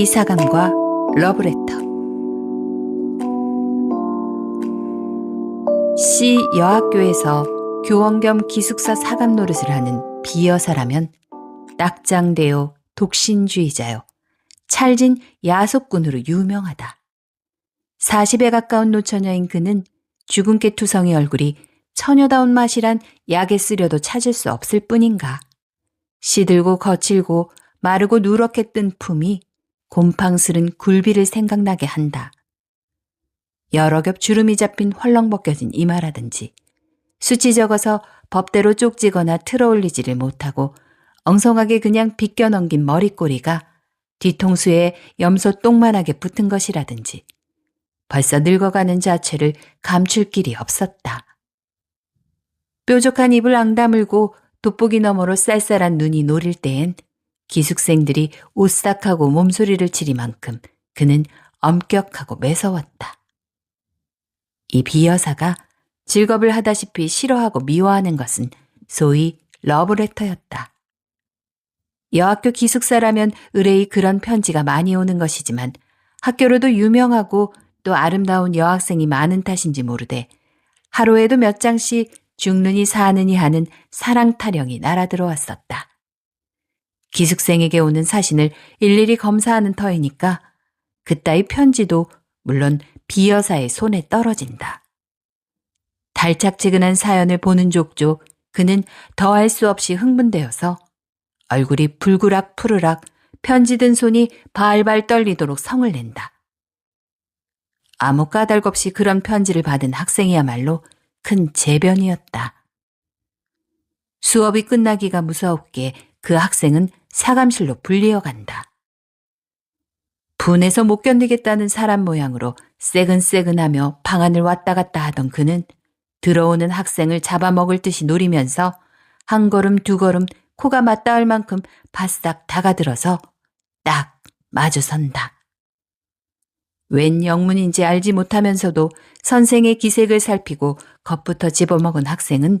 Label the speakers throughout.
Speaker 1: 이사감과 러브레터 C 여학교에서 교원 겸 기숙사 사감 노릇을 하는 비여사라면 낙장되어 독신주의자요. 찰진 야속꾼으로 유명하다. 40에 가까운 노처녀인 그는 주근깨 투성이 얼굴이 처녀다운 맛이란 약에 쓰려도 찾을 수 없을 뿐인가. 시들고 거칠고 마르고 누렇게 뜬 품이 곰팡스른 굴비를 생각나게 한다. 여러 겹 주름이 잡힌 헐렁 벗겨진 이마라든지 수치 적어서 법대로 쪽지거나 틀어올리지를 못하고 엉성하게 그냥 빗겨넘긴 머리꼬리가 뒤통수에 염소 똥만하게 붙은 것이라든지 벌써 늙어가는 자체를 감출 길이 없었다. 뾰족한 입을 앙다물고 돋보기 너머로 쌀쌀한 눈이 노릴 때엔 기숙생들이 오싹하고 몸소리를 치리만큼 그는 엄격하고 매서웠다. 이 비여사가 직업을 하다시피 싫어하고 미워하는 것은 소위 러브레터였다. 여학교 기숙사라면 의뢰의 그런 편지가 많이 오는 것이지만 학교로도 유명하고 또 아름다운 여학생이 많은 탓인지 모르되 하루에도 몇 장씩 죽느니 사느니 하는 사랑 타령이 날아들어왔었다. 기숙생에게 오는 사신을 일일이 검사하는 터이니까 그따위 편지도 물론 비여사의 손에 떨어진다. 달짝지근한 사연을 보는 족족 그는 더할 수 없이 흥분되어서 얼굴이 불그락 푸르락 편지 든 손이 발발 떨리도록 성을 낸다. 아무 까닭 없이 그런 편지를 받은 학생이야말로 큰 재변이었다. 수업이 끝나기가 무서웠기에 그 학생은 사감실로 불리어간다. 분해서 못 견디겠다는 사람 모양으로 세근세근하며 방안을 왔다 갔다 하던 그는 들어오는 학생을 잡아먹을 듯이 노리면서 한 걸음 두 걸음 코가 맞닿을 만큼 바싹 다가들어서 딱 마주선다. 웬 영문인지 알지 못하면서도 선생의 기색을 살피고 겉부터 집어먹은 학생은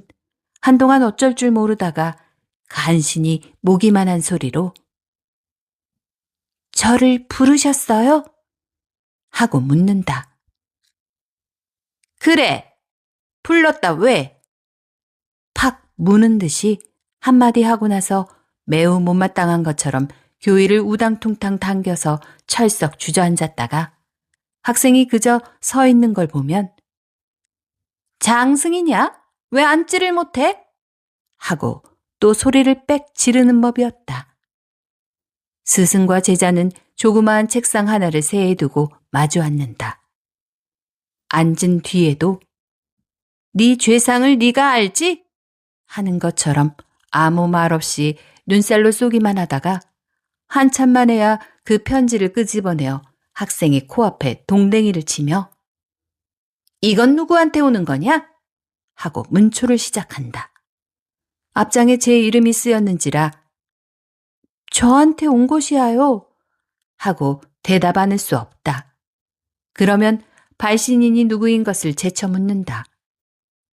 Speaker 1: 한동안 어쩔 줄 모르다가 간신히 모기만한 소리로 저를 부르셨어요? 하고 묻는다. 그래, 불렀다 왜? 팍 무는 듯이 한마디 하고 나서 매우 못마땅한 것처럼 교의를 우당통탕 당겨서 철썩 주저앉았다가 학생이 그저 서 있는 걸 보면 장승이냐? 왜 앉지를 못해? 하고 또 소리를 빽 지르는 법이었다. 스승과 제자는 조그마한 책상 하나를 새에 두고 마주 앉는다. 앉은 뒤에도 네 죄상을 네가 알지? 하는 것처럼 아무 말 없이 눈살로 쏘기만 하다가 한참 만에야 그 편지를 끄집어내어 학생의 코앞에 동댕이를 치며 이건 누구한테 오는 거냐? 하고 문초를 시작한다. 앞장에 제 이름이 쓰였는지라 저한테 온 것이야요 하고 대답하는 수 없다. 그러면 발신인이 누구인 것을 제쳐 묻는다.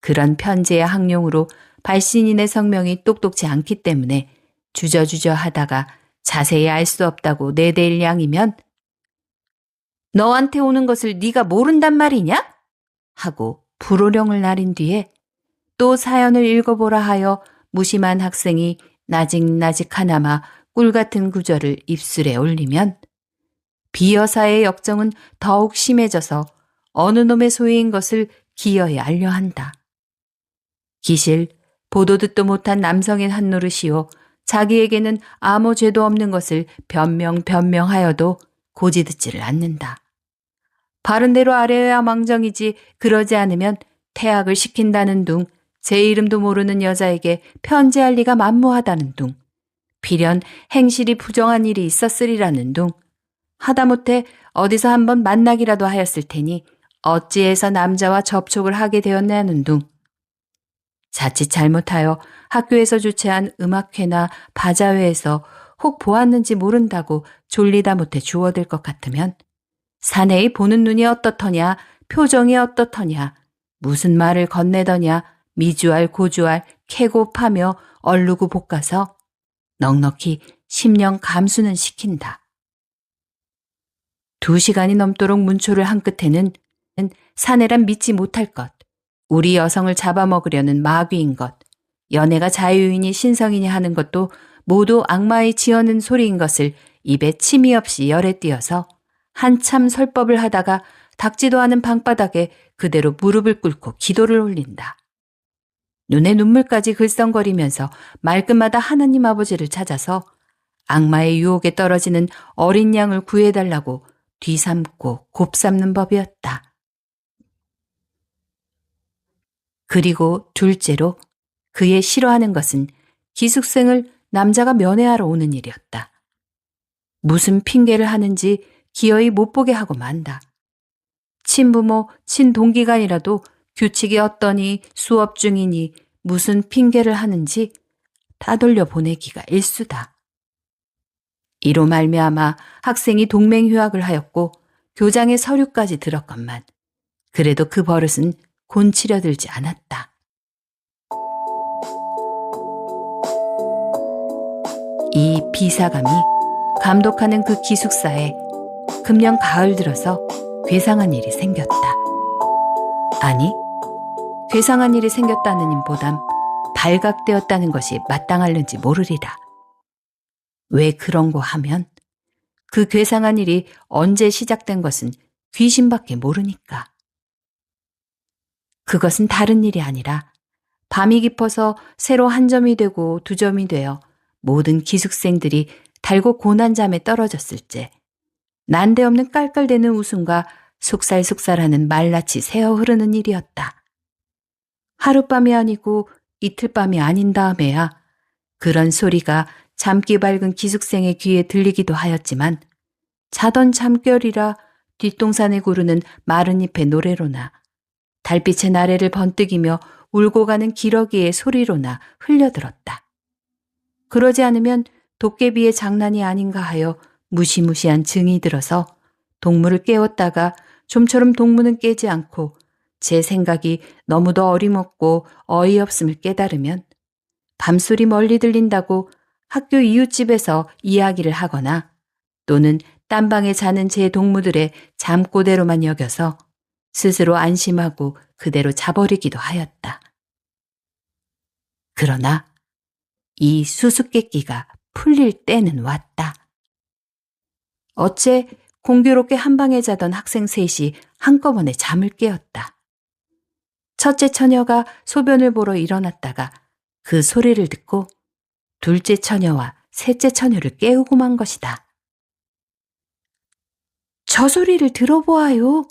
Speaker 1: 그런 편제의 학용으로 발신인의 성명이 똑똑치 않기 때문에 주저주저 하다가 자세히 알 수 없다고 내대일 양이면 너한테 오는 것을 네가 모른단 말이냐? 하고 불호령을 날인 뒤에 또 사연을 읽어보라 하여 무심한 학생이 나직나직 하나마 꿀 같은 구절을 입술에 올리면 비여사의 역정은 더욱 심해져서 어느 놈의 소유인 것을 기어에 알려한다. 기실 보도 듣도 못한 남성인 한 노릇이요 자기에게는 아무 죄도 없는 것을 변명 변명하여도 고지 듣지를 않는다. 바른 대로 아래야 망정이지 그러지 않으면 태학을 시킨다는 둥제 이름도 모르는 여자에게 편지할 리가 만무하다는 둥. 비련 행실이 부정한 일이 있었으리라는 둥. 하다못해 어디서 한번 만나기라도 하였을 테니 어찌해서 남자와 접촉을 하게 되었냐는 둥. 자칫 잘못하여 학교에서 주최한 음악회나 바자회에서 혹 보았는지 모른다고 졸리다 못해 주워들 것 같으면 사내의 보는 눈이 어떻더냐, 표정이 어떻더냐, 무슨 말을 건네더냐, 미주알 고주알 캐고 파며 얼르고 볶아서 넉넉히 10년 감수는 시킨다. 두 시간이 넘도록 문초를 한 끝에는 사내란 믿지 못할 것, 우리 여성을 잡아먹으려는 마귀인 것, 연애가 자유이니 신성이니 하는 것도 모두 악마의 지어낸 소리인 것을 입에 침이 없이 열에 띄어서 한참 설법을 하다가 닥지도 않은 방바닥에 그대로 무릎을 꿇고 기도를 올린다. 눈에 눈물까지 글썽거리면서 말끝마다 하나님 아버지를 찾아서 악마의 유혹에 떨어지는 어린 양을 구해달라고 뒤삼고 곱삼는 법이었다. 그리고 둘째로 그의 싫어하는 것은 기숙생을 남자가 면회하러 오는 일이었다. 무슨 핑계를 하는지 기어이 못 보게 하고 만다. 친부모, 친동기간이라도 규칙이 어떠니 수업 중이니 무슨 핑계를 하는지 따돌려 보내기가 일수다. 이로 말미암아 학생이 동맹 휴학을 하였고 교장의 서류까지 들었건만 그래도 그 버릇은 곤치려 들지 않았다. 이 비사감이 감독하는 그 기숙사에 금년 가을 들어서 괴상한 일이 생겼다. 아니, 괴상한 일이 생겼다는 힘보담 발각되었다는 것이 마땅할는지 모르리라. 왜 그런고 하면 그 괴상한 일이 언제 시작된 것은 귀신밖에 모르니까. 그것은 다른 일이 아니라 밤이 깊어서 새로 한 점이 되고 두 점이 되어 모든 기숙생들이 달고 고난잠에 떨어졌을 때 난데없는 깔깔대는 웃음과 속살속살하는 말라치 새어 흐르는 일이었다. 하룻밤이 아니고 이틀밤이 아닌 다음에야 그런 소리가 잠기 밝은 기숙생의 귀에 들리기도 하였지만 자던 잠결이라 뒷동산에 구르는 마른 잎의 노래로나 달빛의 나래를 번뜩이며 울고 가는 기러기의 소리로나 흘려들었다. 그러지 않으면 도깨비의 장난이 아닌가 하여 무시무시한 증이 들어서 동물을 깨웠다가 좀처럼 동물은 깨지 않고 제 생각이 너무도 어리먹고 어이없음을 깨달으면 밤소리 멀리 들린다고 학교 이웃집에서 이야기를 하거나 또는 딴 방에 자는 제 동무들의 잠꼬대로만 여겨서 스스로 안심하고 그대로 자버리기도 하였다. 그러나 이 수수께끼가 풀릴 때는 왔다. 어째 공교롭게 한 방에 자던 학생 셋이 한꺼번에 잠을 깨었다. 첫째 처녀가 소변을 보러 일어났다가 그 소리를 듣고 둘째 처녀와 셋째 처녀를 깨우고만 것이다. 저 소리를 들어보아요.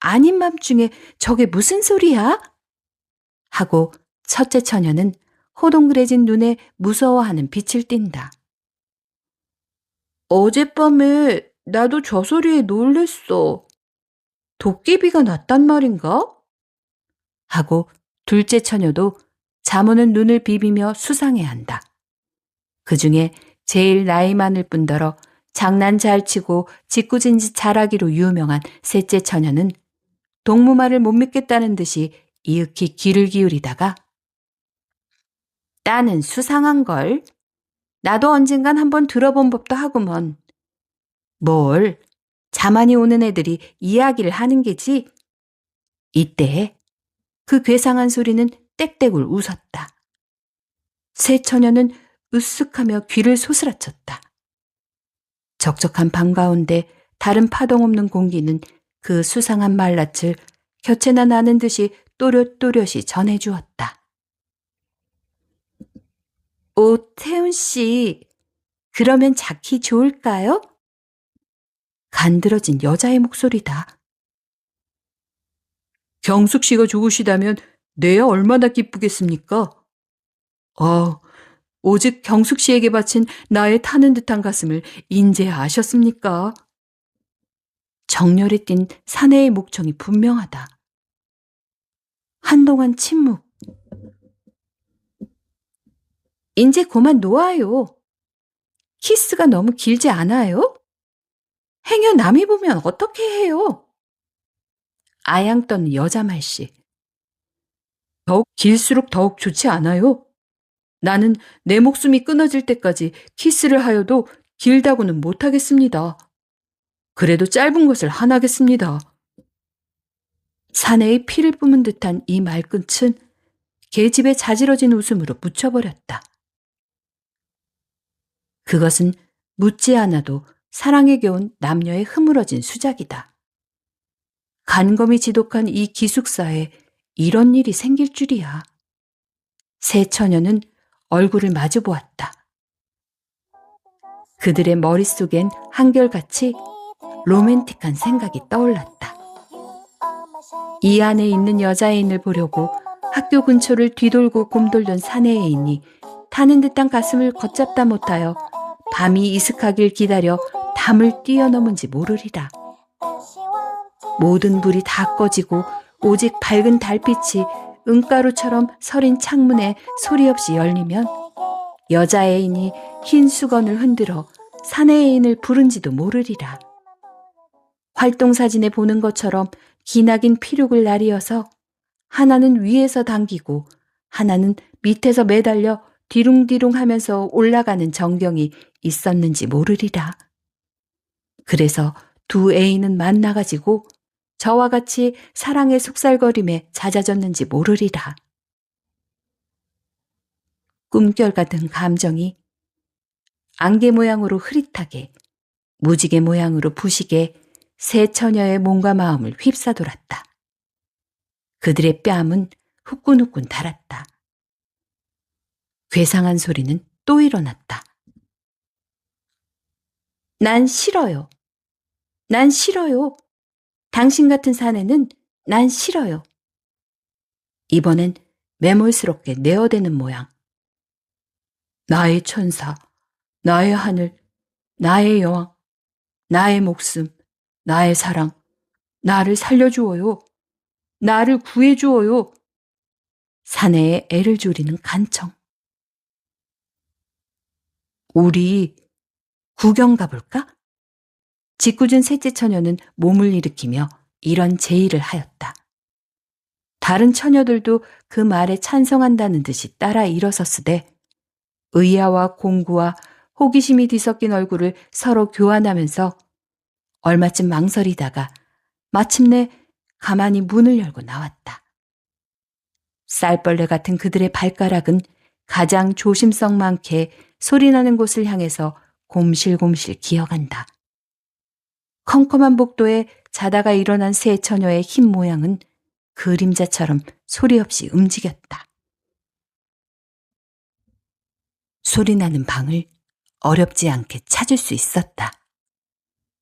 Speaker 1: 아닌 맘중에 저게 무슨 소리야? 하고 첫째 처녀는 호동그레진 눈에 무서워하는 빛을 띈다. 어젯밤에 나도 저 소리에 놀랬어. 도깨비가 났단 말인가? 하고 둘째 처녀도 자모는 눈을 비비며 수상해한다. 그 중에 제일 나이 많을 뿐더러 장난 잘 치고 짓궂은지 잘하기로 유명한 셋째 처녀는 동무말을 못 믿겠다는 듯이 이윽히 귀를 기울이다가 나는 수상한 걸. 나도 언젠간 한번 들어본 법도 하구먼. 뭘, 자만이 오는 애들이 이야기를 하는 게지? 이때 그 괴상한 소리는 땡땡울 웃었다. 새 처녀는 으쓱하며 귀를 소스라쳤다. 적적한 밤 가운데 다른 파동 없는 공기는 그 수상한 말낯을 곁에나 나는 듯이 또렷또렷이 전해주었다. 오, 태훈 씨, 그러면 자키 좋을까요? 간드러진 여자의 목소리다. 경숙 씨가 좋으시다면 내야 얼마나 기쁘겠습니까? 어, 오직 경숙 씨에게 바친 나의 타는 듯한 가슴을 인제 아셨습니까? 정렬에 띈 사내의 목청이 분명하다. 한동안 침묵. 인제 그만 놓아요. 키스가 너무 길지 않아요? 행여 남이 보면 어떻게 해요? 아양 떠는 여자 말씨. 더욱 길수록 더욱 좋지 않아요? 나는 내 목숨이 끊어질 때까지 키스를 하여도 길다고는 못하겠습니다. 그래도 짧은 것을 하나겠습니다. 사내의 피를 뿜은 듯한 이 말끝은 계집의 자지러진 웃음으로 묻혀버렸다. 그것은 묻지 않아도 사랑에 겨운 남녀의 흐물어진 수작이다. 간검이 지독한 이 기숙사에 이런 일이 생길 줄이야. 세 처녀는 얼굴을 마주 보았다. 그들의 머릿속엔 한결같이 로맨틱한 생각이 떠올랐다. 이 안에 있는 여자애인을 보려고 학교 근처를 뒤돌고 곰돌던 사내애인이 타는 듯한 가슴을 걷잡다 못하여 밤이 이슥하길 기다려 담을 뛰어넘은지 모르리라. 모든 불이 다 꺼지고 오직 밝은 달빛이 은가루처럼 서린 창문에 소리 없이 열리면 여자 애인이 흰 수건을 흔들어 사내 애인을 부른지도 모르리라. 활동 사진에 보는 것처럼 기나긴 피륙을 날이어서 하나는 위에서 당기고 하나는 밑에서 매달려 뒤룽뒤룽 하면서 올라가는 정경이 있었는지 모르리라. 그래서 두 애인은 만나가지고 저와 같이 사랑의 속살거림에 잦아졌는지 모르리라. 꿈결 같은 감정이 안개 모양으로 흐릿하게, 무지개 모양으로 부시게 새 처녀의 몸과 마음을 휩싸돌았다. 그들의 뺨은 후끈후끈 달았다. 괴상한 소리는 또 일어났다. 난 싫어요. 난 싫어요. 당신 같은 사내는 난 싫어요. 이번엔 매몰스럽게 내어대는 모양. 나의 천사, 나의 하늘, 나의 여왕, 나의 목숨, 나의 사랑, 나를 살려주어요. 나를 구해주어요. 사내의 애를 줄이는 간청. 우리 구경 가볼까? 짓궂은 셋째 처녀는 몸을 일으키며 이런 제의를 하였다. 다른 처녀들도 그 말에 찬성한다는 듯이 따라 일어섰으되 의아와 공구와 호기심이 뒤섞인 얼굴을 서로 교환하면서 얼마쯤 망설이다가 마침내 가만히 문을 열고 나왔다. 쌀벌레 같은 그들의 발가락은 가장 조심성 많게 소리나는 곳을 향해서 곰실곰실 기어간다. 컴컴한 복도에 자다가 일어난 새 처녀의 흰 모양은 그림자처럼 소리 없이 움직였다. 소리나는 방을 어렵지 않게 찾을 수 있었다.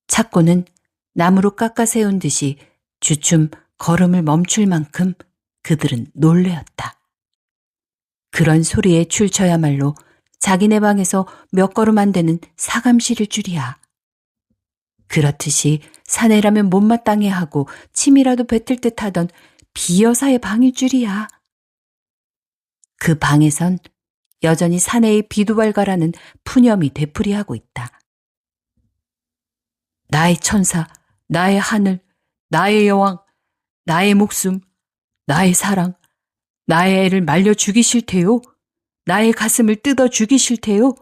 Speaker 1: 찾고는 나무로 깎아 세운 듯이 주춤 걸음을 멈출 만큼 그들은 놀래었다. 그런 소리에 출처야말로 자기네 방에서 몇 걸음 안 되는 사감실일 줄이야. 그렇듯이 사내라면 못마땅해 하고 침이라도 뱉을 듯 하던 비여사의 방일 줄이야. 그 방에선 여전히 사내의 비두발가라는 푸념이 되풀이하고 있다. 나의 천사, 나의 하늘, 나의 여왕, 나의 목숨, 나의 사랑, 나의 애를 말려 죽이실 테요. 나의 가슴을 뜯어 죽이실 테요.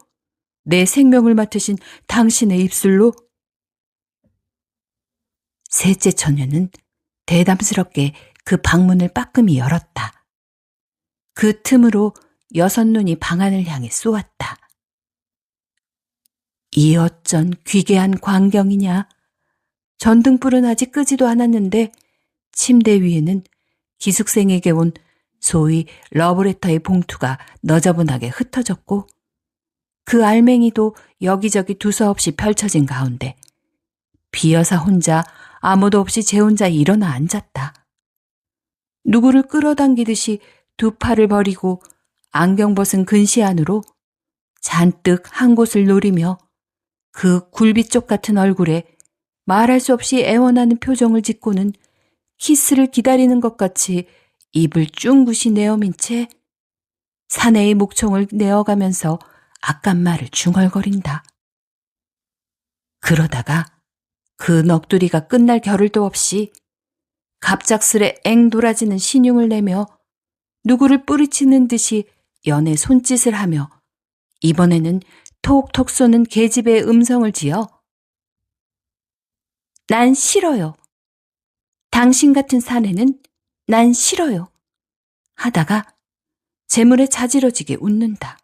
Speaker 1: 내 생명을 맡으신 당신의 입술로 셋째 처녀는 대담스럽게 그 방문을 빠끔히 열었다. 그 틈으로 여섯 눈이 방안을 향해 쏘았다. 이 어쩐 귀괴한 광경이냐. 전등불은 아직 끄지도 않았는데 침대 위에는 기숙생에게 온 소위 러브레터의 봉투가 너저분하게 흩어졌고 그 알맹이도 여기저기 두서없이 펼쳐진 가운데 비여사 혼자 아무도 없이 제 혼자 일어나 앉았다. 누구를 끌어당기듯이 두 팔을 버리고 안경 벗은 근시 안으로 잔뜩 한 곳을 노리며 그 굴비쪽 같은 얼굴에 말할 수 없이 애원하는 표정을 짓고는 키스를 기다리는 것 같이 입을 쭝굿이 내어민 채 사내의 목청을 내어가면서 아깐 말을 중얼거린다. 그러다가 그 넋두리가 끝날 겨를도 없이 갑작스레 앵 돌아지는 신용을 내며 누구를 뿌리치는 듯이 연애 손짓을 하며 이번에는 톡톡 쏘는 계집의 음성을 지어 난 싫어요. 당신 같은 사내는 난 싫어요. 하다가 재물에 자지러지게 웃는다.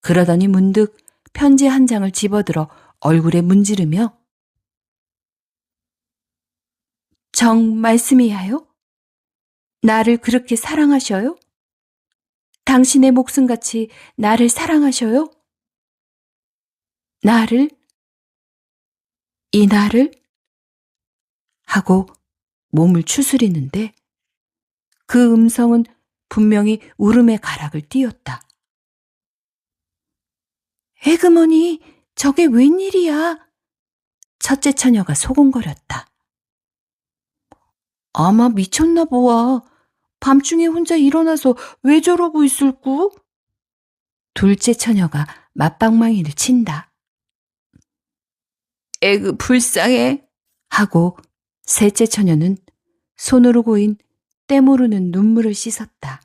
Speaker 1: 그러더니 문득 편지 한 장을 집어들어 얼굴에 문지르며 정 말씀이야요? 나를 그렇게 사랑하셔요? 당신의 목숨같이 나를 사랑하셔요? 나를? 이 나를? 하고 몸을 추스리는데 그 음성은 분명히 울음의 가락을 띄었다. 에그머니, 저게 웬일이야? 첫째 처녀가 소곤거렸다. 아마 미쳤나 보아. 밤중에 혼자 일어나서 왜 저러고 있을구? 둘째 처녀가 맞방망이를 친다. 에그 불쌍해 하고 셋째 처녀는 손으로 고인 때모르는 눈물을 씻었다.